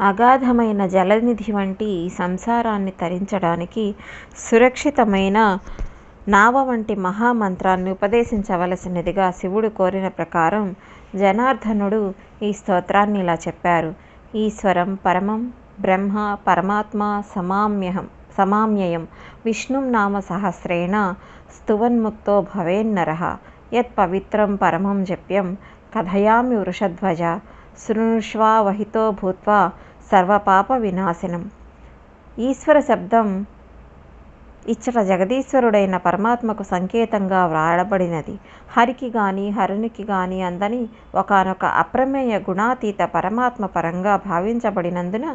అగాధమైన జలనిధి వంటి ఈ సంసారాన్ని తరించడానికి సురక్షితమైన నావ వంటి మహామంత్రాన్ని ఉపదేశించవలసినదిగా శివుడు కోరిన ప్రకారం జనార్దనుడు ఈ స్తోత్రాన్ని ఇలా చెప్పారు. ఈశ్వరం పరమం బ్రహ్మ పరమాత్మ సమామ్యహం సమామ్యయం విష్ణుం నామ సహస్రేణ స్తువన్ముక్తో భవేన్నరః యత్ పవిత్రం పరమం జప్యం కథయామి వృషధ్వజ శృణుష్వావహితో భూత్వా సర్వపాప వినాశనం. ఈశ్వర శబ్దం ఇచ్చట జగదీశ్వరుడైన పరమాత్మకు సంకేతంగా వ్రాయబడినది. హరికి గాని హరునికి గాని అందని ఒకానొక అప్రమేయ గుణాతీత పరమాత్మ పరంగా భావించబడినందున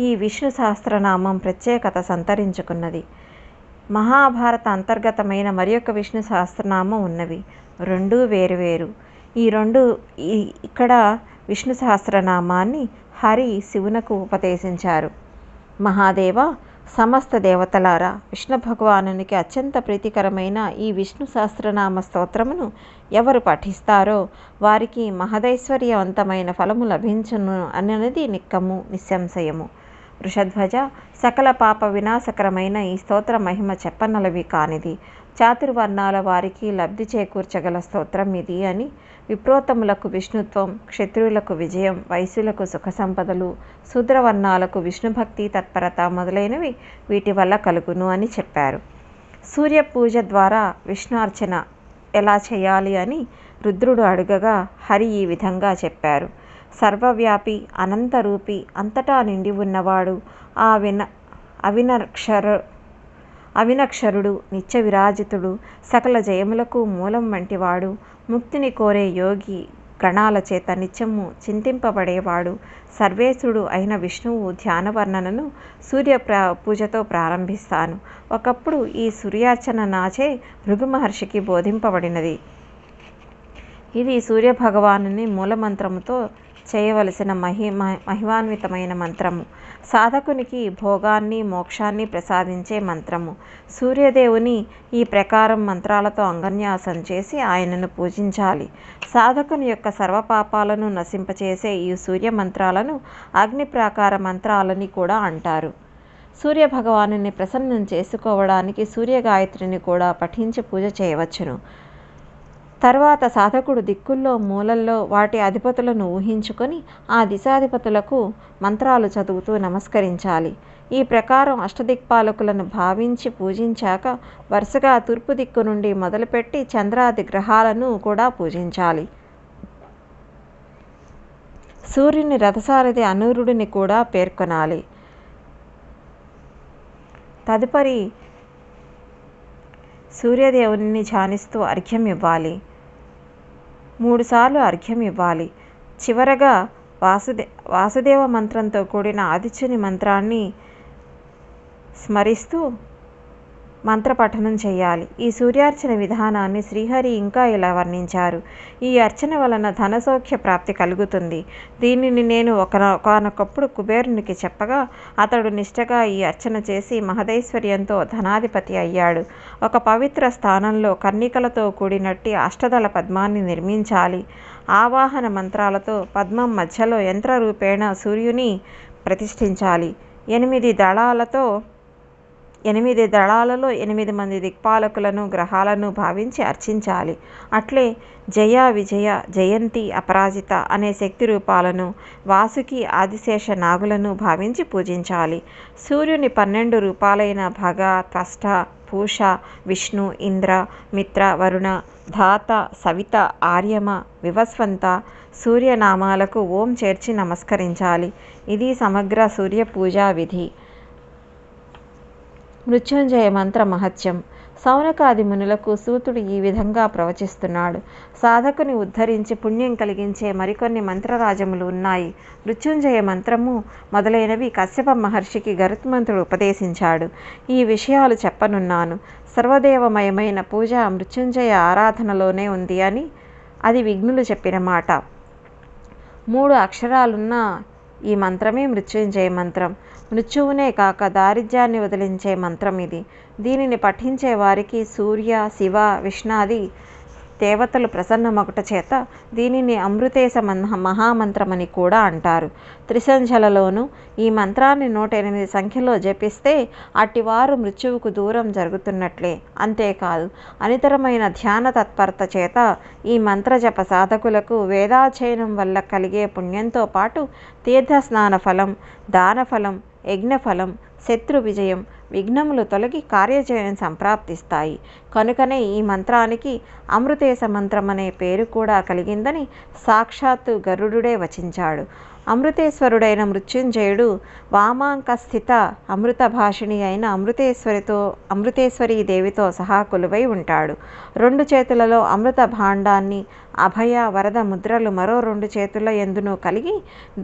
ఈ విష్ణు సహస్రనామం ప్రత్యేకత సంతరించుకున్నది. మహాభారత అంతర్గతమైన మరియొక విష్ణు సహస్రనామం ఉన్నవి. రెండూ వేరువేరు ఈ రెండు ఈ ఇక్కడ విష్ణు సహస్రనామాన్ని హరి శివునకు ఉపదేశించారు. మహాదేవ సమస్త దేవతలారా విష్ణు భగవానునికి అత్యంత ప్రీతికరమైన ఈ విష్ణు సహస్రనామ స్తోత్రమును ఎవరు పఠిస్తారో వారికి మహదైశ్వర్యవంతమైన ఫలము లభించును అన్నది నిక్కము నిస్సంశయము. వృషధ్వజ సకల పాప వినాశకరమైన ఈ స్తోత్ర మహిమ చెప్పనలవి కానిది. చాతుర్వర్ణాల వారికి లబ్ధి చేకూర్చగల స్తోత్రం ఇది అని విప్రోత్తములకు విష్ణుత్వం క్షత్రియులకు విజయం వైశ్యులకు సుఖ సంపదలు శూద్రవర్ణాలకు విష్ణుభక్తి తత్పరత మొదలైనవి వీటి వల్ల కలుగును అని చెప్పారు. సూర్య పూజ ద్వారా విష్ణార్చన ఎలా చేయాలి అని రుద్రుడు అడుగగా హరి ఈ విధంగా చెప్పారు. సర్వవ్యాపి అనంతరూపి అంతటా నిండి ఉన్నవాడు ఆ విన అవినక్షర అవినక్షరుడు నిత్య విరాజితుడు సకల జయములకు మూలం వంటివాడు ముక్తిని కోరే యోగి గణాల చేత నిత్యము చింతింపబడేవాడు. సర్వేశుడు అయిన విష్ణువు ధ్యాన వర్ణనను సూర్య ప్ర పూజతో ప్రారంభిస్తాను. ఒకప్పుడు ఈ సూర్యార్చన నాచే భృగు మహర్షికి బోధింపబడినది. ఇది సూర్యభగవాను మూలమంత్రముతో చేయవలసిన మహి మహిమాన్వితమైన మంత్రము. సాధకునికి భోగాన్ని మోక్షాన్ని ప్రసాదించే మంత్రము. సూర్యదేవుని ఈ ప్రకారం మంత్రాలతో అంగన్యాసం చేసి ఆయనను పూజించాలి. సాధకుని యొక్క సర్వపాపాలను నశింపచేసే ఈ సూర్య మంత్రాలను అగ్ని ప్రాకార మంత్రాలని కూడా అంటారు. సూర్య భగవానుని ప్రసన్నం చేసుకోవడానికి సూర్య గాయత్రిని కూడా పఠించి పూజ చేయవచ్చును. తర్వాత సాధకుడు దిక్కుల్లో మూలల్లో వాటి అధిపతులను ఊహించుకొని ఆ దిశాధిపతులకు మంత్రాలు చదువుతూ నమస్కరించాలి. ఈ ప్రకారం అష్టదిక్పాలకులను భావించి పూజించాక వరుసగా తూర్పు దిక్కు నుండి మొదలుపెట్టి చంద్రాది గ్రహాలను కూడా పూజించాలి. సూర్యుని రథసారథి అనూరుడిని కూడా పేర్కొనాలి. తదుపరి సూర్యదేవుని ధ్యానిస్తూ అర్ఘ్యం ఇవ్వాలి. మూడుసార్లు అర్ఘ్యం ఇవ్వాలి. చివరగా వాసుదే వాసుదేవ మంత్రంతో కూడిన ఆదిత్యుని మంత్రాన్ని స్మరిస్తూ మంత్రపఠనం చేయాలి. ఈ సూర్యార్చన విధానాన్ని శ్రీహరి ఇంకా ఇలా వర్ణించారు. ఈ అర్చన వలన ధనసౌఖ్య ప్రాప్తి కలుగుతుంది. దీనిని నేను ఒకనొకప్పుడు కుబేరునికి చెప్పగా అతడు నిష్టగా ఈ అర్చన చేసి మహదైశ్వర్యంతో ధనాధిపతి అయ్యాడు. ఒక పవిత్ర స్థానంలో కర్ణికలతో కూడినట్టి అష్టదళ పద్మాన్ని నిర్మించాలి. ఆవాహన మంత్రాలతో పద్మం మధ్యలో యంత్రరూపేణ సూర్యుని ప్రతిష్ఠించాలి. ఎనిమిది దళాలతో ఎనిమిది దళాలలో ఎనిమిది మంది దిక్పాలకులను గ్రహాలను భావించి అర్చించాలి. అట్లే జయ విజయ జయంతి అపరాజిత అనే శక్తి రూపాలను వాసుకి ఆదిశేష నాగులను భావించి పూజించాలి. సూర్యుని పన్నెండు రూపాలైన భగ త్వష్ట పూష విష్ణు ఇంద్ర మిత్ర వరుణ ధాత సవిత ఆర్యమ వివస్వంత సూర్యనామాలకు ఓం చేర్చి నమస్కరించాలి. ఇది సమగ్ర సూర్య పూజా విధి. మృత్యుంజయ మంత్ర మహత్యం. సౌనకాది మునులకు సూతుడు ఈ విధంగా ప్రవచిస్తున్నాడు. సాధకుని ఉద్ధరించి పుణ్యం కలిగించే మరికొన్ని మంత్రరాజములు ఉన్నాయి. మృత్యుంజయ మంత్రము మొదలైనవి కశ్యప మహర్షికి గరుత్మంతుడు ఉపదేశించాడు. ఈ విషయాలు చెప్పనున్నాను. సర్వదేవమయమైన పూజ మృత్యుంజయ ఆరాధనలోనే ఉంది అని అది విఘ్నులు చెప్పిన మాట. మూడు అక్షరాలున్న ఈ మంత్రమే మృత్యుంజయ మంత్రం. మృత్యువునే కాక దారిద్ర్యాన్ని వదిలించే మంత్రం ఇది. దీనిని పఠించే వారికి సూర్య శివ విష్ణాది దేవతలు ప్రసన్నమొకట చేత దీనిని అమృతేశ మహామంత్రమని కూడా అంటారు. త్రిసంధ్యలలోనూ ఈ మంత్రాన్ని నూట ఎనిమిది సంఖ్యలో జపిస్తే అట్టివారు మృత్యువుకు దూరం జరుగుతున్నట్లే. అంతేకాదు అనితరమైన ధ్యాన తత్పరత చేత ఈ మంత్రజప సాధకులకు వేదాధ్యయనం వల్ల కలిగే పుణ్యంతో పాటు తీర్థస్నాన ఫలం దానఫలం యజ్ఞఫలం శత్రు విజయం విఘ్నములు తొలగి కార్యజయం సంప్రాప్తిస్తాయి. కనుకనే ఈ మంత్రానికి అమృతేశ మంత్రం అనే పేరు కూడా కలిగిందని సాక్షాత్తు గరుడుడే వచించాడు. అమృతేశ్వరుడైన మృత్యుంజయుడు వామాంక స్థిత అమృత భాషిణి అయిన అమృతేశ్వరితో అమృతేశ్వరి దేవితో సహా కొలువై ఉంటాడు. రెండు చేతులలో అమృత భాండాన్ని అభయ వరద ముద్రలు మరో రెండు చేతుల ఎందును కలిగి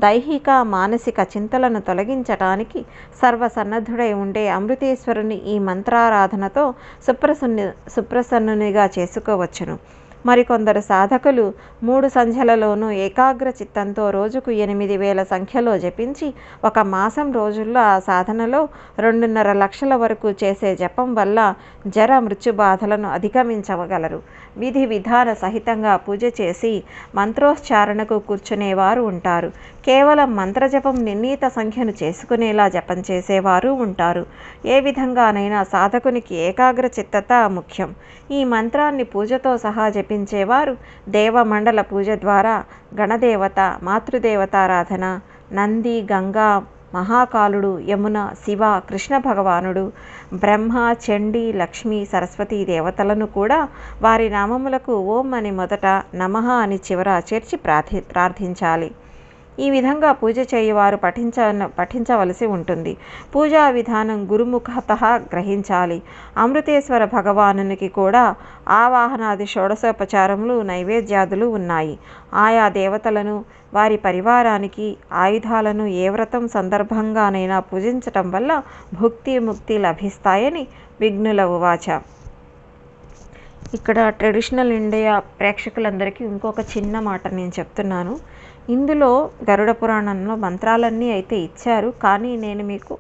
దైహిక మానసిక చింతలను తొలగించటానికి సర్వసన్నద్ధుడై ఉండే అమృతేశ్వరుని ఈ మంత్రారాధనతో సుప్రసన్ని సుప్రసన్నునిగా చేసుకోవచ్చును. మరికొందరు సాధకులు మూడు సంధ్యలలోనూ ఏకాగ్ర చిత్తంతో రోజుకు ఎనిమిది వేల సంఖ్యలో జపించి ఒక మాసం రోజుల్లో ఆ సాధనలో రెండున్నర లక్షల వరకు చేసే జపం వల్ల జర మృత్యు బాధలను అధిగమించగలరు. విధి విధాన సహితంగా పూజ చేసి మంత్రోచ్చారణకు కూర్చునేవారు ఉంటారు. కేవలం మంత్రజపం నిర్ణీత సంఖ్యను చేసుకునేలా జపం చేసేవారు ఉంటారు. ఏ విధంగానైనా సాధకునికి ఏకాగ్ర చిత్తత ముఖ్యం. ఈ మంత్రాన్ని పూజతో సహా జపించేవారు దేవమండల పూజ ద్వారా గణదేవత మాతృదేవతారాధన నంది గంగా మహాకాలుడు యమున శివ కృష్ణ భగవానుడు బ్రహ్మ చండి లక్ష్మి సరస్వతి దేవతలను కూడా వారి నామములకు ఓం అని మొదట నమః అని చివర చేర్చి ప్రార్థి ప్రార్థించాలి. ఈ విధంగా పూజ చేయవారు పఠించ పఠించవలసి ఉంటుంది. పూజా విధానం గురుముఖత గ్రహించాలి. అమృతేశ్వర భగవానునికి కూడా ఆవాహనాది షోడశోపచారములు నైవేద్యాదులు ఉన్నాయి. ఆయా దేవతలను వారి పరివారానికి ఆయుధాలను ఏ వ్రతం సందర్భంగానైనా పూజించటం వల్ల భుక్తి ముక్తి లభిస్తాయని విఘ్నుల ఉవాచ. ఇక్కడ ట్రెడిషనల్ ఇండియా ప్రేక్షకులందరికీ ఇంకొక చిన్న మాట నేను చెప్తున్నాను. ఇందులో గరుడ పురాణంలో మంత్రాలన్నీ అయితే ఇచ్చారు. కానీ నేను మీకు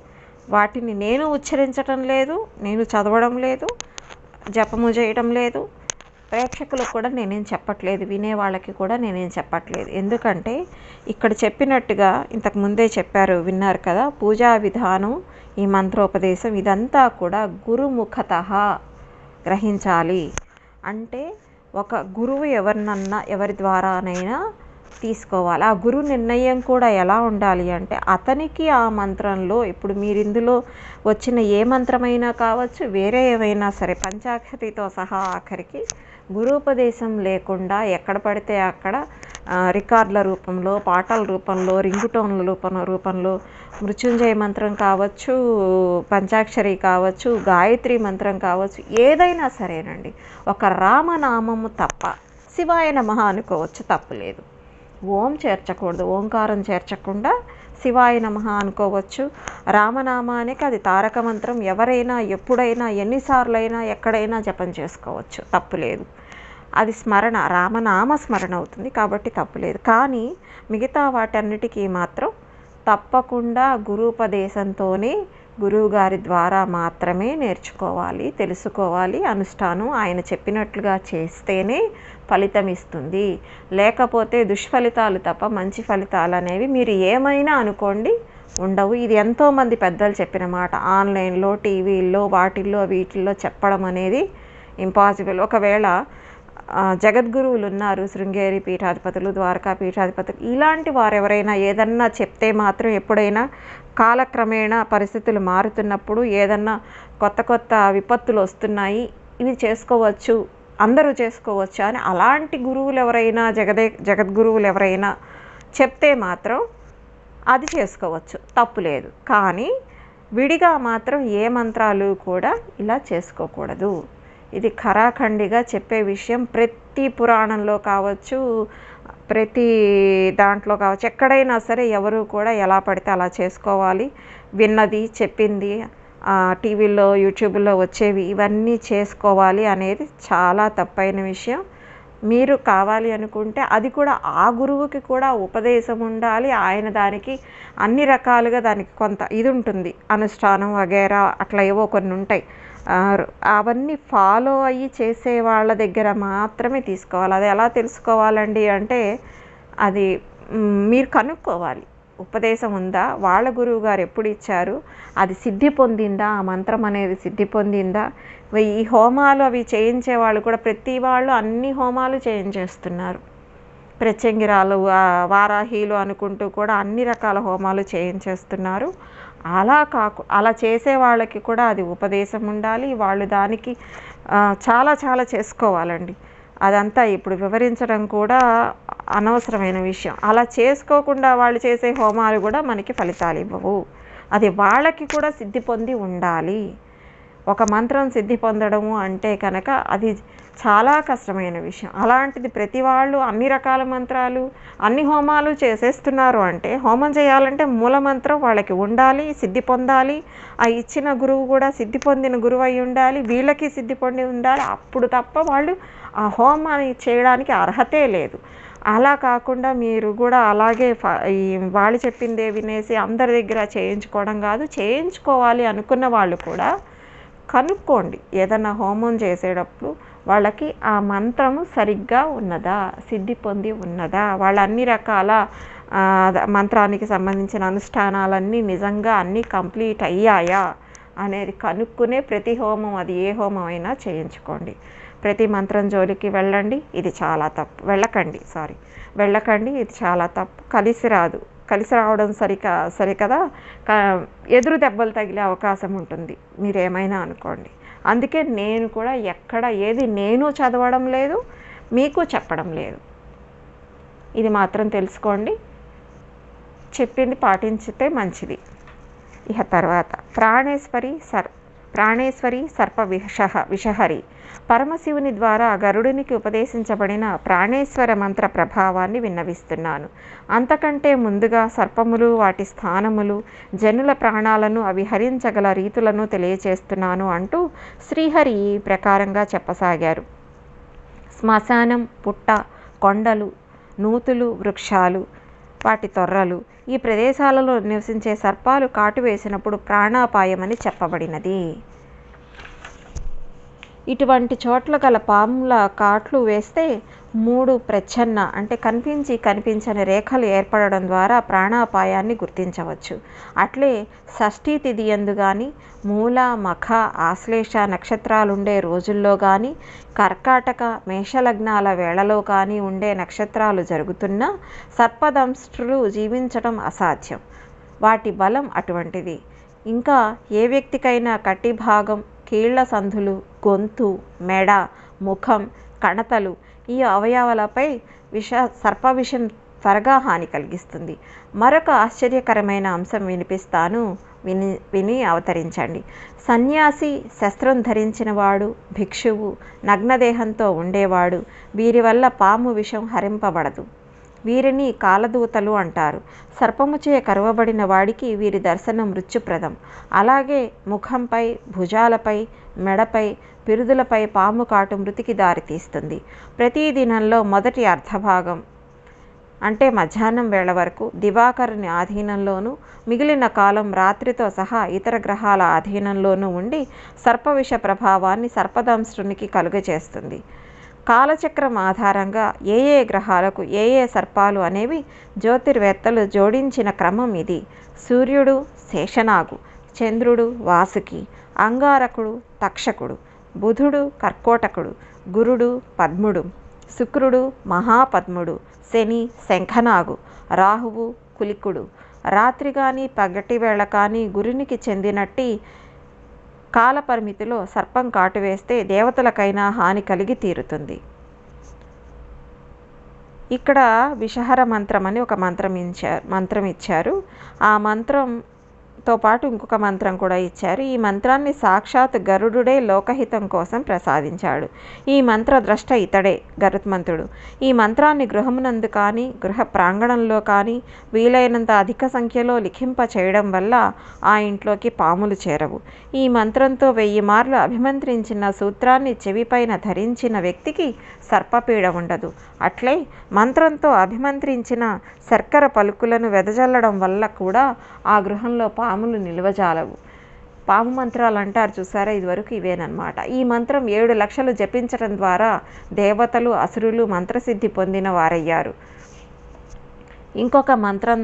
వాటిని నేను ఉచ్చరించటం లేదు నేను చదవడం లేదు జపము చేయడం లేదు. ప్రేక్షకులకు కూడా నేనేం చెప్పట్లేదు వినే వాళ్ళకి కూడా నేనేం చెప్పట్లేదు. ఎందుకంటే ఇక్కడ చెప్పినట్టుగా ఇంతకు ముందే చెప్పారు విన్నారు కదా పూజా విధానం ఈ మంత్రోపదేశం ఇదంతా కూడా గురుముఖత గ్రహించాలి. అంటే ఒక గురువు ఎవరినన్నా ఎవరి ద్వారానైనా తీసుకోవాలి. ఆ గురు నిర్ణయం కూడా ఎలా ఉండాలి అంటే అతనికి ఆ మంత్రంలో ఇప్పుడు మీరు ఇందులో వచ్చిన ఏ మంత్రమైనా కావచ్చు వేరే ఏమైనా సరే పంచాక్షరితో సహా ఆఖరికి గురూపదేశం లేకుండా ఎక్కడ పడితే అక్కడ రికార్డుల రూపంలో పాటల రూపంలో రింగుటోన్ల రూపం రూపంలో మృత్యుంజయ మంత్రం కావచ్చు పంచాక్షరి కావచ్చు గాయత్రి మంత్రం కావచ్చు ఏదైనా సరేనండి. ఒక రామనామము తప్ప శివాయ నమ అనుకోవచ్చు తప్పులేదు ఓం చేర్చకూడదు ఓంకారం చేర్చకుండా శివాయ నమః అనుకోవచ్చు. రామనామానికి అది తారక మంత్రం. ఎవరైనా ఎప్పుడైనా ఎన్నిసార్లైనా ఎక్కడైనా జపం చేసుకోవచ్చు. తప్పులేదు అది స్మరణ రామనామ స్మరణ అవుతుంది కాబట్టి తప్పులేదు కానీ మిగతా వాటన్నిటికీ మాత్రం తప్పకుండా గురూపదేశంతోనే గురువుగారి ద్వారా మాత్రమే నేర్చుకోవాలి తెలుసుకోవాలి. అనుష్ఠానం ఆయన చెప్పినట్లుగా చేస్తేనే ఫలితం ఇస్తుంది. లేకపోతే దుష్ఫలితాలు తప్ప మంచి ఫలితాలు అనేవి మీరు ఏమైనా అనుకోండి ఉండవు. ఇది ఎంతోమంది పెద్దలు చెప్పిన మాట. ఆన్లైన్లో టీవీల్లో వాటిల్లో వీటిల్లో చెప్పడం అనేది ఇంపాసిబుల్. ఒకవేళ జగద్గురువులు ఉన్నారు శృంగేరి పీఠాధిపతులు ద్వారకా పీఠాధిపతులు ఇలాంటి వారు ఎవరైనా ఏదన్నా చెప్తే మాత్రం ఎప్పుడైనా కాలక్రమేణా పరిస్థితులు మారుతున్నప్పుడు ఏదన్నా కొత్త కొత్త విపత్తులు వస్తున్నాయి ఇవి చేసుకోవచ్చు అందరూ చేసుకోవచ్చు అని అలాంటి గురువులు ఎవరైనా జగదే జగద్గురువులు ఎవరైనా చెప్తే మాత్రం అది చేసుకోవచ్చు. తప్పు లేదు. కానీ విడిగా మాత్రం ఏ మంత్రాలు కూడా ఇలా చేసుకోకూడదు. ఇది ఖరాఖండిగా చెప్పే విషయం ప్రతి పురాణంలో కావచ్చు ప్రతి దాంట్లో కావచ్చు ఎక్కడైనా సరే ఎవరు కూడా ఎలా పడితే అలా చేసుకోవాలి. విన్నది చెప్పింది టీవీలో యూట్యూబ్లో వచ్చేవి ఇవన్నీ చేసుకోవాలి అనేది చాలా తప్పైన విషయం. మీరు కావాలి అనుకుంటే అది కూడా ఆ గురువుకి కూడా ఉపదేశం ఉండాలి. ఆయన దానికి అన్ని రకాలుగా దానికి కొంత ఇది ఉంటుంది. అనుష్ఠానం వగేరా అట్లా ఏవో కొన్ని ఉంటాయి. అవన్నీ ఫాలో అయ్యి చేసే వాళ్ళ దగ్గర మాత్రమే తీసుకోవాలి. అది ఎలా తెలుసుకోవాలండి అంటే అది మీరు కనుక్కోవాలి. ఉపదేశం ఉందా? వాళ్ళ గురువు గారు ఎప్పుడు ఇచ్చారు? అది సిద్ధి పొందిందా? ఆ మంత్రం అనేది సిద్ధి పొందిందా? ఈ హోమాలు అవి చేయించే వాళ్ళు కూడా ప్రతి వాళ్ళు అన్ని హోమాలు చేయించేస్తున్నారు. ప్రత్యంగిరాలు వారాహీలు అనుకుంటూ కూడా అన్ని రకాల హోమాలు చేయించేస్తున్నారు. అలా కాకు అలా చేసే వాళ్ళకి కూడా అది ఉపదేశం ఉండాలి. వాళ్ళు దానికి చాలా చాలా చేసుకోవాలండి. అదంతా ఇప్పుడు వివరించడం కూడా అనవసరమైన విషయం. అలా చేసుకోకుండా వాళ్ళు చేసే హోమాలు కూడా మనకి ఫలితాలు ఇవ్వవు. అది వాళ్ళకి కూడా సిద్ధి పొంది ఉండాలి. ఒక మంత్రం సిద్ధి పొందడము అంటే కనుక అది చాలా కష్టమైన విషయం. అలాంటిది ప్రతి వాళ్ళు అన్ని రకాల మంత్రాలు అన్ని హోమాలు చేసేస్తున్నారు అంటే హోమం చేయాలంటే మూల మంత్రం వాళ్ళకి ఉండాలి సిద్ధి పొందాలి. ఆ ఇచ్చిన గురువు కూడా సిద్ధి పొందిన గురువు అయి ఉండాలి వీళ్ళకి సిద్ధి పొంది ఉండాలి. అప్పుడు తప్ప వాళ్ళు ఆ హోమాన్ని చేయడానికి అర్హతే లేదు. అలా కాకుండా మీరు కూడా అలాగే ఈ వాళ్ళు చెప్పిందే వినేసి అందరి దగ్గర చేయించుకోవడం కాదు చేయించుకోవాలి అనుకున్న వాళ్ళు కూడా కనుక్కోండి. ఏదైనా హోమం చేసేటప్పుడు వాళ్ళకి ఆ మంత్రము సరిగ్గా ఉన్నదా? సిద్ధి పొంది ఉన్నదా? వాళ్ళ అన్ని రకాల మంత్రానికి సంబంధించిన అనుష్ఠానాలన్నీ నిజంగా అన్నీ కంప్లీట్ అయ్యాయా? అనేది కనుక్కునే ప్రతి హోమం అది ఏ హోమం అయినా చేయించుకోండి. ప్రతి మంత్రం జోలికి వెళ్ళండి ఇది చాలా తప్పు. వెళ్ళకండి సారీ. వెళ్ళకండి ఇది చాలా తప్పు. కలిసి రాదు. కలిసి రావడం సరికా సరికదా ఎదురు దెబ్బలు తగిలే అవకాశం ఉంటుంది. మీరు ఏమైనా అనుకోండి. అందుకే నేను కూడా ఎక్కడ ఏది నేను చదవడం లేదు మీకు చెప్పడం లేదు. ఇది మాత్రం తెలుసుకోండి. చెప్పింది పాటించితే మంచిది. ఇక తర్వాత. ప్రాణేశ్వరి సర్ ప్రాణేశ్వరి సర్ప విష విషహరి. పరమశివుని ద్వారా గరుడునికి ఉపదేశించబడిన ప్రాణేశ్వర మంత్ర ప్రభావాన్ని విన్నవిస్తున్నాను. అంతకంటే ముందుగా సర్పములు వాటి స్థానములు జనుల ప్రాణాలను అవి హరించగల రీతులను తెలియచేస్తున్నాను అంటూ శ్రీహరి ఈ ప్రకారంగా చెప్పసాగారు. శ్మశానం పుట్ట కొండలు నూతులు వృక్షాలు వాటి తొర్రలు. ఈ ప్రదేశాలలో నివసించే సర్పాలు కాటు వేసినప్పుడు ప్రాణాపాయమని చెప్పబడినది. ఇటువంటి చోట్ల గల పాముల కాట్లు వేస్తే మూడు ప్రచ్ఛన్న అంటే కనిపించి కనిపించని రేఖలు ఏర్పడడం ద్వారా ప్రాణాపాయాన్ని గుర్తించవచ్చు. అట్లే షష్ఠీ తిథి ఎందు కానీ మూల మఖ ఆశ్లేష నక్షత్రాలుండే రోజుల్లో కానీ కర్కాటక మేషలగ్నాల వేళలో కానీ ఉండే నక్షత్రాలు జరుగుతున్న సర్పదంష్ట్రులు జీవించడం అసాధ్యం. వాటి బలం అటువంటిది. ఇంకా ఏ వ్యక్తికైనా కట్టి భాగం కీళ్ళ సంధులు గొంతు మెడ ముఖం కణతలు ఈ అవయవాలపై విష సర్ప విషం త్వరగా హాని కలిగిస్తుంది. మరొక ఆశ్చర్యకరమైన అంశం వినిపిస్తాను. విని విని అవతరించండి. సన్యాసి శస్త్రం ధరించినవాడు భిక్షువు నగ్నదేహంతో ఉండేవాడు వీరి వల్ల పాము విషం హరింపబడదు. వీరిని కాలదూతలు అంటారు. సర్పముచే కరువబడిన వాడికి వీరి దర్శనం మృత్యుప్రదం. అలాగే ముఖంపై భుజాలపై మెడపై పిరుదులపై పాము కాటు మృతికి దారితీస్తుంది ప్రతి దినంలో మొదటి అర్ధభాగం అంటే మధ్యాహ్నం వేళ వరకు దివాకరుని ఆధీనంలోనూ మిగిలిన కాలం రాత్రితో సహా ఇతర గ్రహాల ఆధీనంలోనూ ఉండి సర్పవిష ప్రభావాన్ని సర్పదంశునికి కలుగజేస్తుంది. కాలచక్రం ఆధారంగా ఏ ఏ గ్రహాలకు ఏ ఏ సర్పాలు అనేవి జ్యోతిర్వేత్తలు జోడించిన క్రమం ఇది. సూర్యుడు శేషనాగు చంద్రుడు వాసుకి అంగారకుడు తక్షకుడు బుధుడు కర్కోటకుడు గురుడు పద్ముడు శుక్రుడు మహాపద్ముడు శని శంఖనాగు రాహువు కులికుడు. రాత్రి కానీ పగటి వేళ కానీ గురునికి చెందినట్టి కాలపరిమితిలో సర్పం కాటు వేస్తే దేవతలకైనా హాని కలిగి తీరుతుంది. ఇక్కడ విషహర మంత్రం అని ఒక మంత్రం ఇచ్చారు మంత్రం ఇచ్చారు. ఆ మంత్రం తో పాటు ఇంకొక మంత్రం కూడా ఇచ్చారు. ఈ మంత్రాన్ని సాక్షాత్ గరుడుడే లోకహితం కోసం ప్రసాదించాడు. ఈ మంత్ర ద్రష్ట ఇతడే గరుత్మంతుడు. ఈ మంత్రాన్ని గృహమునందు కానీ గృహ ప్రాంగణంలో కానీ వీలైనంత అధిక సంఖ్యలో లిఖింప చేయడం వల్ల ఆ ఇంట్లోకి పాములు చేరవు. ఈ మంత్రంతో వెయ్యి మార్లు అభిమంత్రించిన సూత్రాన్ని చెవిపైన ధరించిన వ్యక్తికి సర్పపీడ ఉండదు. అట్లే మంత్రంతో అభిమంత్రించిన శర్కర పలుకులను వెదజల్లడం వల్ల కూడా ఆ గృహంలో పాములు నిల్వజాలవు. పాము మంత్రాలు అంటారు చూసారా? ఇదివరకు ఇవేనమాట ఈ మంత్రం ఏడు లక్షలు జపించడం ద్వారా దేవతలు అసురులు మంత్రసిద్ధి పొందిన వారయ్యారు. ఇంకొక మంత్రం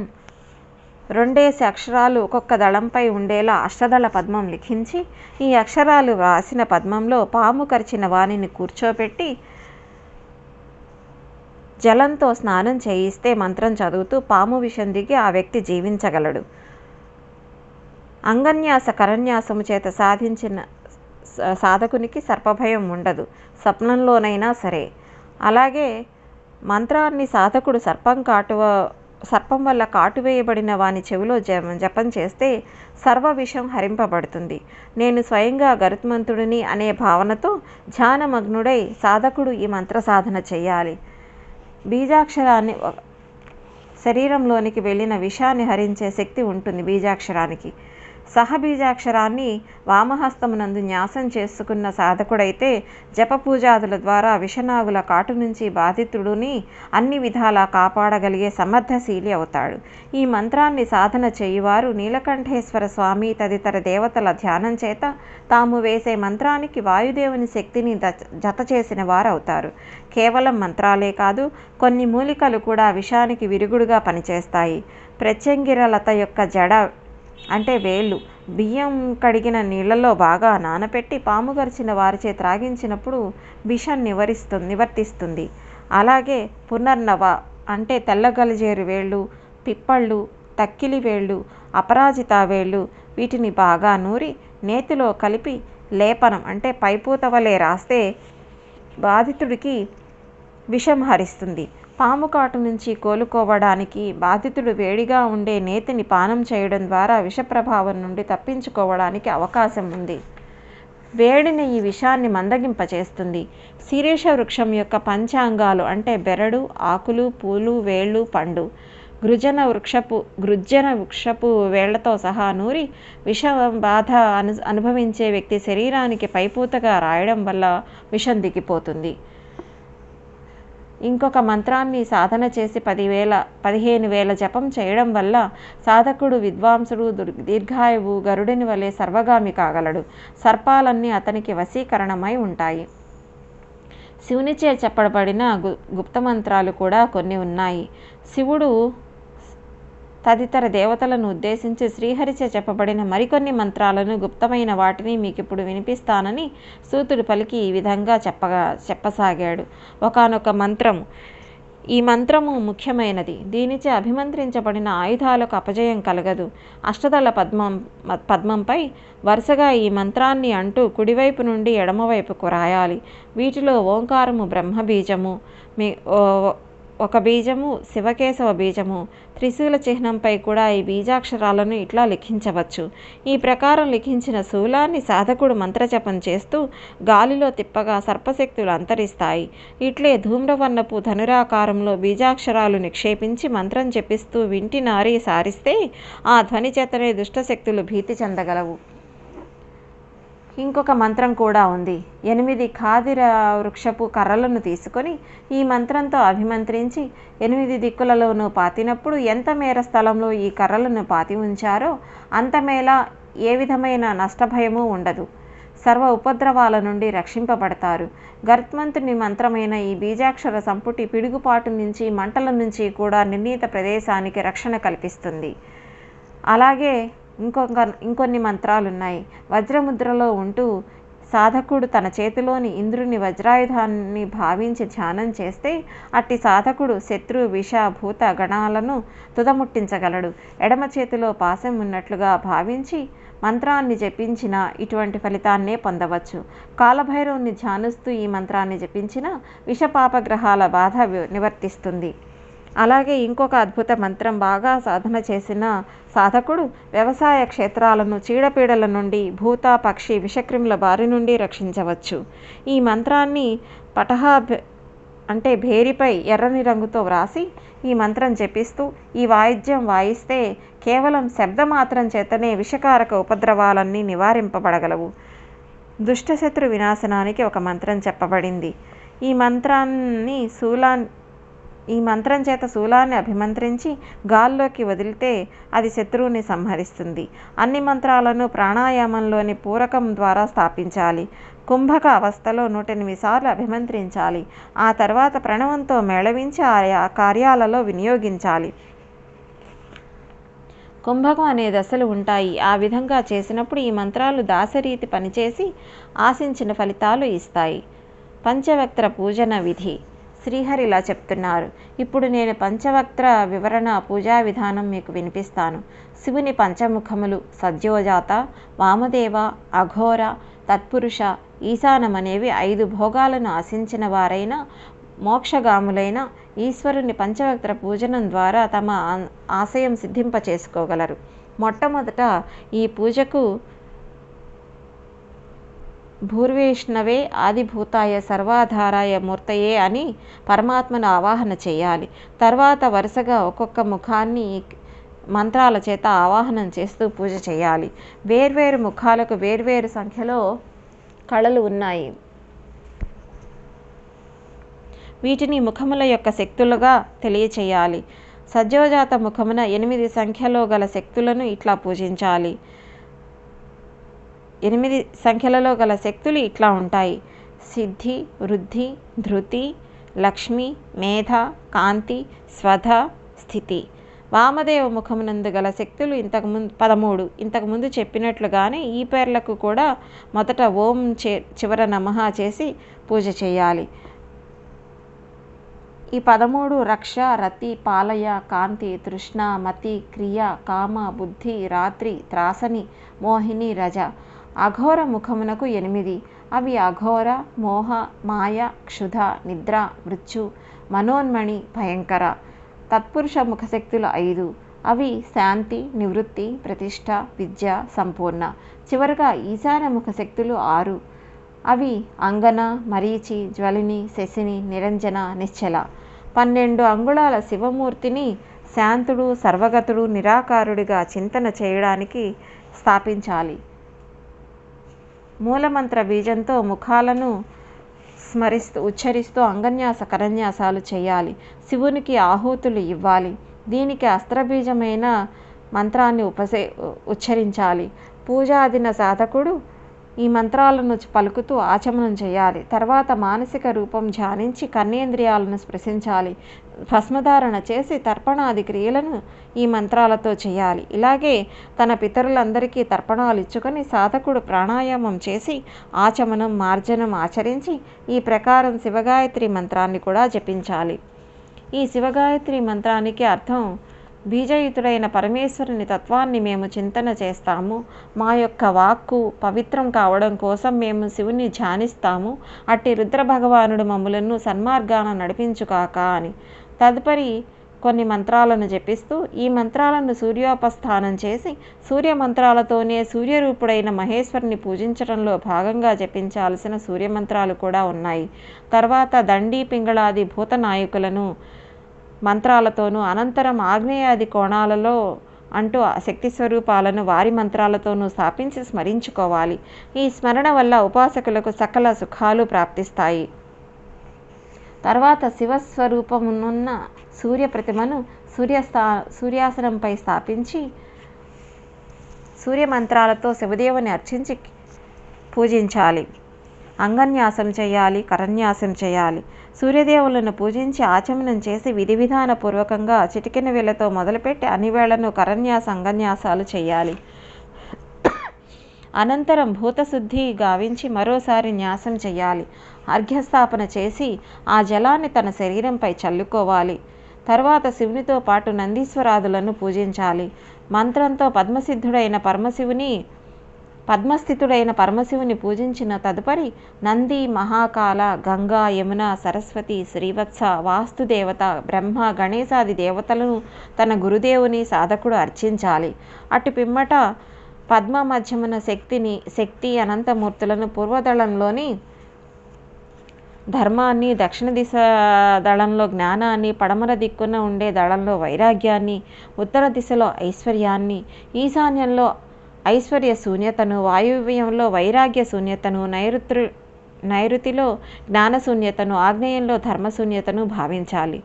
రెండేసి అక్షరాలు ఒక్కొక్క దళంపై ఉండేలా అష్టదళ పద్మం లిఖించి ఈ అక్షరాలు వ్రాసిన పద్మంలో పాము కరిచిన వాణిని కూర్చోపెట్టి జలంతో స్నానం చేయిస్తే మంత్రం చదువుతూ పాము విషం దిగి ఆ వ్యక్తి జీవించగలడు. అంగన్యాస కరన్యాసము చేత సాధించిన సాధకునికి సర్పభయం ఉండదు స్వప్నంలోనైనా సరే. అలాగే మంత్రాన్ని సాధకుడు సర్పం కాటువ సర్పం వల్ల కాటు వేయబడిన వాని చెవిలో జ- జపం చేస్తే సర్వ విషం హరింపబడుతుంది. నేను స్వయంగా గరుత్మంతుడిని అనే భావనతో ధ్యానమగ్నుడై సాధకుడు ఈ మంత్ర సాధన చేయాలి. బీజాక్షరాన్ని శరీరంలోనికి వెళ్ళిన విషాన్ని హరించే శక్తి ఉంటుంది బీజాక్షరానికి. సహబీజాక్షరాన్ని వామహస్తమునందు న్యాసం చేసుకున్న సాధకుడైతే జపపూజాదుల ద్వారా విషనాగుల కాటు నుంచి బాధితుడుని అన్ని విధాలా కాపాడగలిగే సమర్థశీలి అవుతాడు. ఈ మంత్రాన్ని సాధన చేయువారు నీలకంఠేశ్వర స్వామి తదితర దేవతల ధ్యానం చేత తాము వేసే మంత్రానికి వాయుదేవుని శక్తిని జత చేసిన వారవుతారు. కేవలం మంత్రాలే కాదు కొన్ని మూలికలు కూడా విషానికి విరుగుడుగా పనిచేస్తాయి. ప్రత్యంగిరలత యొక్క జడ అంటే వేళ్ళు. బియ్యం కడిగిన నీళ్ళలో బాగా నానపెట్టి పాము గరిచిన వారిచే త్రాగించినప్పుడు విషం నివరిస్తుంది నివర్తిస్తుంది. అలాగే పునర్నవ అంటే తెల్లగలిజేరు వేళ్ళు పిప్పళ్ళు తక్కిలి వేళ్ళు అపరాజిత వేళ్ళు వీటిని బాగా నూరి నేతిలో కలిపి లేపనం అంటే పైపూత వలె రాస్తే బాధితుడికి విషం హరిస్తుంది. పాము కాటు నుంచి కోలుకోవడానికి బాధితుడు వేడిగా ఉండే నేతిని పానం చేయడం ద్వారా విష ప్రభావం నుండి తప్పించుకోవడానికి అవకాశం ఉంది. వేడిని ఈ విషాన్ని మందగింపచేస్తుంది. శిరీష వృక్షం యొక్క పంచాంగాలు అంటే బెరడు ఆకులు పూలు వేళ్ళు పండు. గృజన వృక్షపు గృజ్జన వృక్షపు వేళ్ళతో సహా నూరి విషం బాధ అను అనుభవించే వ్యక్తి శరీరానికి పైపూతగా రాయడం వల్ల విషం దిగిపోతుంది. ఇంకొక మంత్రాన్ని సాధన చేసి పదివేల పదిహేను వేల జపం చేయడం వల్ల సాధకుడు విద్వాంసుడు దుర్- దీర్ఘాయువు గరుడిని వలె సర్వగామి కాగలడు. సర్పాలన్నీ అతనికి వశీకరణమై ఉంటాయి. శివునిచే చెప్పబడిన గు గుప్త మంత్రాలు కూడా కొన్ని ఉన్నాయి. శివుడు తదితర దేవతలను ఉద్దేశించి శ్రీహరిచే చెప్పబడిన మరికొన్ని మంత్రాలను గుప్తమైన వాటిని మీకు ఇప్పుడు వినిపిస్తానని సూతుడు పలికి ఈ విధంగా చెప్పగా చెప్పసాగాడు. ఒకానొక మంత్రము. ఈ మంత్రము ముఖ్యమైనది. దీనిచే అభిమంత్రించబడిన ఆయుధాలకు అపజయం కలగదు. అష్టదళ పద్మం పద్మంపై వరుసగా ఈ మంత్రాన్ని అంటూ కుడివైపు నుండి ఎడమవైపుకు రాయాలి. వీటిలో ఓంకారము బ్రహ్మబీజము మీ ఓ- ఒక బీజము శివకేశవ బీజము. త్రిశూల చిహ్నంపై కూడా ఈ బీజాక్షరాలను ఇట్లా లిఖించవచ్చు. ఈ ప్రకారం లిఖించిన శూలాన్ని సాధకుడు మంత్రజపం చేస్తూ గాలిలో తిప్పగా సర్పశక్తులు అంతరిస్తాయి. ఇట్లే ధూమ్రవర్ణపు ధనురాకారంలో బీజాక్షరాలు నిక్షేపించి మంత్రం జపిస్తూ వింటి నారి సారిస్తే ఆ ధ్వని చేతనే దుష్టశక్తులు భీతి చెందగలవు. ఇంకొక మంత్రం కూడా ఉంది. ఎనిమిది ఖాదిర వృక్షపు కర్రలను తీసుకొని ఈ మంత్రంతో అభిమంత్రించి ఎనిమిది దిక్కులలోనూ పాతినప్పుడు ఎంత మేర స్థలంలో ఈ కర్రలను పాతి ఉంచారో అంతమేళ ఏ విధమైన నష్టభయము ఉండదు. సర్వ ఉపద్రవాల నుండి రక్షింపబడతారు. గర్త్మంతుని మంత్రమైన ఈ బీజాక్షర సంపుటి పిడుగుపాటు నుంచి మంటల నుంచి కూడా నిర్ణీత ప్రదేశానికి రక్షణ కల్పిస్తుంది. అలాగే ఇంకొక ఇంకొన్ని మంత్రాలు ఉన్నాయి వజ్రముద్రలో ఉంటూ సాధకుడు తన చేతిలోని ఇంద్రుని వజ్రాయుధాన్ని భావించి ధ్యానం చేస్తే అట్టి సాధకుడు శత్రు విష భూత గణాలను తుదముట్టించగలడు. ఎడమ చేతిలో పాశం ఉన్నట్లుగా భావించి మంత్రాన్ని జపించిన ఇటువంటి ఫలితాన్నే పొందవచ్చు. కాలభైరవుని ధ్యానిస్తూ ఈ మంత్రాన్ని జపించిన విషపాపగ్రహాల బాధ నివర్తిస్తుంది. అలాగే ఇంకొక అద్భుత మంత్రం బాగా సాధన చేసిన సాధకుడు వ్యవసాయ క్షేత్రాలను చీడపీడల నుండి భూత పక్షి విషక్రిముల బారి నుండి రక్షించవచ్చు. ఈ మంత్రాన్ని పటహా అంటే భేరిపై ఎర్రని రంగుతో వ్రాసి ఈ మంత్రం జపిస్తూ ఈ వాయిద్యం వాయిస్తే కేవలం శబ్దమాత్రం చేతనే విషకారక ఉపద్రవాలన్నీ నివారింపబడగలవు. దుష్టశత్రు వినాశనానికి ఒక మంత్రం చెప్పబడింది. ఈ మంత్రాన్ని శూలా ఈ మంత్రం చేత శూలాన్ని అభిమంత్రించి గాల్లోకి వదిలితే అది శత్రువుని సంహరిస్తుంది. అన్ని మంత్రాలను ప్రాణాయామంలోని పూరకం ద్వారా స్థాపించాలి. కుంభక అవస్థలో నూట ఎనిమిది సార్లు అభిమంత్రించాలి. ఆ తర్వాత ప్రణవంతో మేళవించి ఆయా కార్యాలలో వినియోగించాలి. కుంభకం అనే దశలు ఉంటాయి. ఆ విధంగా చేసినప్పుడు ఈ మంత్రాలు దాసరీతి పనిచేసి ఆశించిన ఫలితాలు ఇస్తాయి. పంచవక్త్ర పూజన విధి. శ్రీహరి ఇలా చెప్తున్నారు. ఇప్పుడు నేను పంచవక్త్ర వివరణ పూజా విధానం మీకు వినిపిస్తాను. శివుని పంచముఖములు సద్యోజాత వామదేవ అఘోర తత్పురుష ఈశానం అనేవి ఐదు భోగాలను ఆశించిన వారైన మోక్షగాములైన ఈశ్వరుని పంచవక్త్ర పూజనం ద్వారా తమ ఆశయం సిద్ధింప చేసుకోగలరు మొట్టమొదట ఈ పూజకు భూర్వేష్ణవే ఆదిభూతాయ సర్వాధారాయ మూర్తయే అని పరమాత్మను ఆవాహన చేయాలి. తర్వాత వరుసగా ఒక్కొక్క ముఖాన్ని మంత్రాల చేత ఆవాహనం చేస్తూ పూజ చేయాలి. వేర్వేరు ముఖాలకు వేర్వేరు సంఖ్యలో కళలు ఉన్నాయి. వీటిని ముఖముల యొక్క శక్తులుగా తెలియచేయాలి. సజ్జోజాత ముఖమున ఎనిమిది సంఖ్యలో గల శక్తులను ఇట్లా పూజించాలి. ఎనిమిది సంఖ్యలలో గల శక్తులు ఇట్లా ఉంటాయి. సిద్ధి వృద్ధి ధృతి లక్ష్మి మేధ కాంతి స్వధ స్థితి. వామదేవ ముఖమునందు గల శక్తులు ఇంతకు ముందు పదమూడు. ఇంతకుముందు చెప్పినట్లుగానే ఈ పేర్లకు కూడా మొదట ఓం చే చివర నమః చేసి పూజ చేయాలి. ఈ పదమూడు రక్ష రతి పాలయ కాంతి తృష్ణ మతి క్రియ కామ బుద్ధి రాత్రి త్రాసని మోహిని రజ. అఘోర ముఖమునకు ఎనిమిది. అవి అఘోర మోహ మాయ క్షుధ నిద్ర మృత్యు మనోన్మణి భయంకర. తత్పురుష ముఖశక్తులు ఐదు. అవి శాంతి నివృత్తి ప్రతిష్ట విద్య సంపూర్ణ. చివరగా ఈశాన్య ముఖశక్తులు ఆరు. అవి అంగన మరీచి జ్వలిని శశిని నిరంజన నిశ్చల. పన్నెండు అంగుళాల శివమూర్తిని శాంతుడు సర్వగతుడు నిరాకారుడిగా చింతన చేయడానికి స్థాపించాలి. మూలమంత్ర బీజంతో ముఖాలను స్మరిస్తూ ఉచ్చరిస్తూ అంగన్యాస కరన్యాసాలు చేయాలి. శివునికి ఆహూతులు ఇవ్వాలి. దీనికి అస్త్రబీజమైన మంత్రాన్ని ఉపసే ఉచ్చరించాలి. పూజాదిన సాధకుడు ఈ మంత్రాలను పలుకుతూ ఆచమనం చేయాలి. తర్వాత మానసిక రూపం ధ్యానించి కన్నేంద్రియాలను స్పృశించాలి. భస్మధారణ చేసి తర్పణాది క్రియలను ఈ మంత్రాలతో చేయాలి. ఇలాగే తన పితరులందరికీ తర్పణాలు ఇచ్చుకొని సాధకుడు ప్రాణాయామం చేసి ఆచమనం మార్జనం ఆచరించి ఈ ప్రకారం శివగాయత్రి మంత్రాన్ని కూడా జపించాలి. ఈ శివగాయత్రి మంత్రానికి అర్థం బీజయుతుడైన పరమేశ్వరుని తత్వాన్ని మేము చింతన చేస్తాము. మా యొక్క వాక్కు పవిత్రం కావడం కోసం మేము శివుని ధ్యానిస్తాము. అట్టి రుద్ర భగవానుడు మమ్ములను సన్మార్గాన నడిపించుకాక అని. తదుపరి కొన్ని మంత్రాలను జపిస్తూ ఈ మంత్రాలను సూర్యోపస్థానం చేసి సూర్య మంత్రాలతోనే సూర్యరూపుడైన మహేశ్వరుని పూజించడంలో భాగంగా జపించాల్సిన సూర్యమంత్రాలు కూడా ఉన్నాయి. తర్వాత దండి పింగళాది భూత నాయకులను మంత్రాలతోనూ అనంతరం ఆగ్నేయాది కోణాలలో అంటూ శక్తి స్వరూపాలను వారి మంత్రాలతోనూ స్థాపించి స్మరించుకోవాలి. ఈ స్మరణ వల్ల ఉపాసకులకు సకల సుఖాలు ప్రాప్తిస్తాయి. తర్వాత శివస్వరూపమునున్న సూర్య ప్రతిమను సూర్యస్థా సూర్యాసనంపై స్థాపించి సూర్య మంత్రాలతో శివదేవుని అర్చించి పూజించాలి. అంగన్యాసం చేయాలి కరన్యాసం చేయాలి. సూర్యదేవులను పూజించి ఆచమనం చేసి విధి విధాన పూర్వకంగా చిటికెన వేలతో మొదలుపెట్టి అన్ని వేళను కరన్యాస అంగన్యాసాలు చేయాలి. అనంతరం భూతశుద్ధి గావించి మరోసారి న్యాసం చేయాలి. అర్ఘ్యస్థాపన చేసి ఆ జలాన్ని తన శరీరంపై చల్లుకోవాలి. తర్వాత శివునితో పాటు నందీశ్వరాదులను పూజించాలి. మంత్రంతో పద్మసిద్ధుడైన పరమశివుని పద్మస్థితుడైన పరమశివుని పూజించిన తదుపరి నంది మహాకాల గంగా యమున సరస్వతి శ్రీవత్స వాస్తుదేవత బ్రహ్మ గణేశాది దేవతలను తన గురుదేవుని సాధకుడు అర్చించాలి. అటు పిమ్మట పద్మ మధ్యమున శక్తిని శక్తి అనంతమూర్తులను పూర్వదళంలోని ధర్మాన్ని దక్షిణ దిశ దళంలో జ్ఞానాన్ని పడమర దిక్కున ఉండే దళంలో వైరాగ్యాన్ని ఉత్తర దిశలో ఐశ్వర్యాన్ని ఈశాన్యంలో ఐశ్వర్య శూన్యతను వాయువ్యంలో వైరాగ్య శూన్యతను నైరుతు నైరుతిలో జ్ఞానశూన్యతను ఆగ్నేయంలో ధర్మశూన్యతను భావించాలి.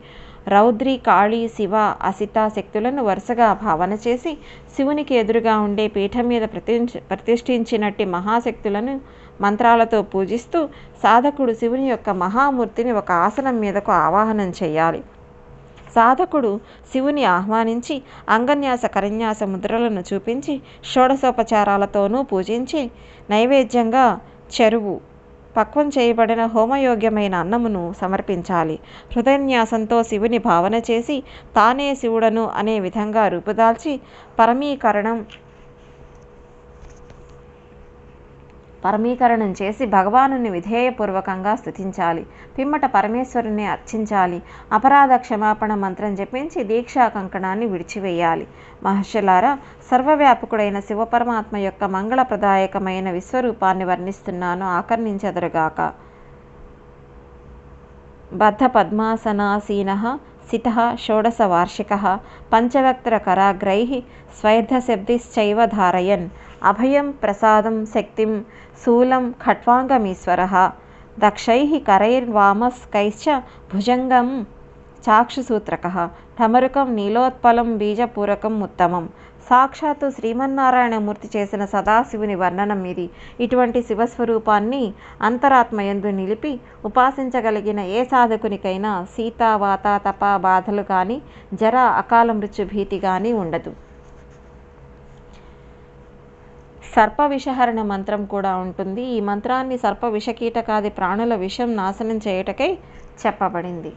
రౌద్రి కాళీ శివ అసిత శక్తులను వరుసగా భావన చేసి శివునికి ఎదురుగా ఉండే పీఠం మీద ప్రతిష్ఠ ప్రతిష్ఠించినట్టి మహాశక్తులను మంత్రాలతో పూజిస్తూ సాధకుడు శివుని యొక్క మహామూర్తిని ఒక ఆసనం మీదకు ఆవాహనం చేయాలి. సాధకుడు శివుని ఆహ్వానించి అంగన్యాస కరన్యాస ముద్రలను చూపించి షోడశోపచారాలతోనూ పూజించి నైవేద్యంగా చెరువు పక్వం చేయబడిన హోమయోగ్యమైన అన్నమును సమర్పించాలి. హృదయన్యాసంతో శివుని భావన చేసి తానే శివుడను అనే విధంగా రూపుదాల్చి పరమీకరణం పరమీకరణం చేసి భగవానుని విధేయపూర్వకంగా స్థుతించాలి పిమ్మట పరమేశ్వరుని అర్చించాలి. అపరాధ క్షమాపణ మంత్రం జపించి దీక్షా కంకణాన్ని విడిచివేయాలి. మహర్షులారా సర్వవ్యాపకుడైన శివపరమాత్మ యొక్క మంగళప్రదాయకమైన విశ్వరూపాన్ని వర్ణిస్తున్నాను. ఆకర్ణించెదరుగాక. బద్ధ పద్మాసనాసీన సిత షోడశవార్షిక పంచవక్త్రకరాగ్రై స్వైర్ధశబ్దిశ్చైవ ధారయన్ అభయం ప్రసాదం శక్తిం శూలం ఖట్వాంగమీశ్వర దక్షై కరైర్వామస్కైశ్చ భుజంగం చాక్షుసూత్రక ఠమరుకం నీలోత్పలం బీజపూరకం ఉత్తమం సాక్షాత్తు శ్రీమన్నారాయణమూర్తి చేసిన సదాశివుని వర్ణనం ఇది. ఇటువంటి శివస్వరూపాన్ని అంతరాత్మయందు నిలిపి ఉపాసించగలిగిన ఏ సాధకునికైనా సీత వాత తప బాధలు కానీ జర అకాల మృత్యు భీతి కానీ ఉండదు. సర్ప విషహరణ మంత్రం కూడా ఉంటుంది. ఈ మంత్రాన్ని సర్ప విషకీటకాది ప్రాణుల విషం నాశనం చేయుటకై చెప్పబడింది.